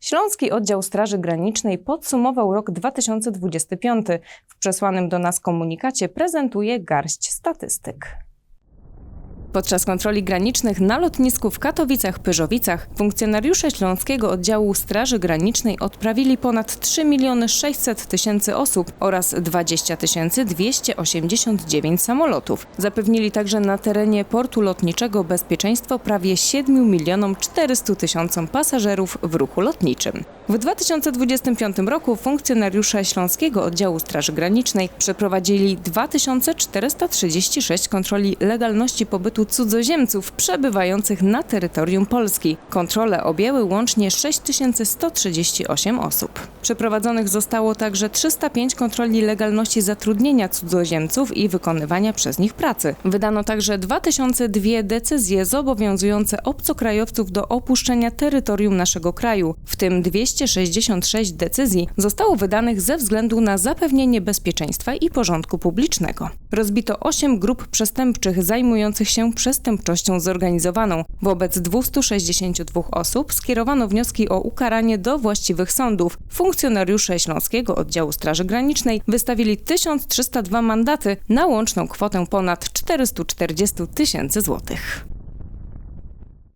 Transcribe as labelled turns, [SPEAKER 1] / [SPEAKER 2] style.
[SPEAKER 1] Śląski Oddział Straży Granicznej podsumował rok 2025. W przesłanym do nas komunikacie prezentuje garść statystyk. Podczas kontroli granicznych na lotnisku w Katowicach-Pyrzowicach funkcjonariusze Śląskiego Oddziału Straży Granicznej odprawili ponad 3 miliony 600 tysięcy osób oraz 20 289 samolotów. Zapewnili także na terenie portu lotniczego bezpieczeństwo prawie 7 milionom 400 tysiącom pasażerów w ruchu lotniczym. W 2025 roku funkcjonariusze Śląskiego Oddziału Straży Granicznej przeprowadzili 2436 kontroli legalności pobytu cudzoziemców przebywających na terytorium Polski. Kontrole objęły łącznie 6138 osób. Przeprowadzonych zostało także 305 kontroli legalności zatrudnienia cudzoziemców i wykonywania przez nich pracy. Wydano także 2002 decyzje zobowiązujące obcokrajowców do opuszczenia terytorium naszego kraju, w tym 266 decyzji zostało wydanych ze względu na zapewnienie bezpieczeństwa i porządku publicznego. Rozbito 8 grup przestępczych zajmujących się przestępczością zorganizowaną. Wobec 262 osób skierowano wnioski o ukaranie do właściwych sądów. Funkcjonariusze Śląskiego Oddziału Straży Granicznej wystawili 1302 mandaty na łączną kwotę ponad 440 tysięcy złotych.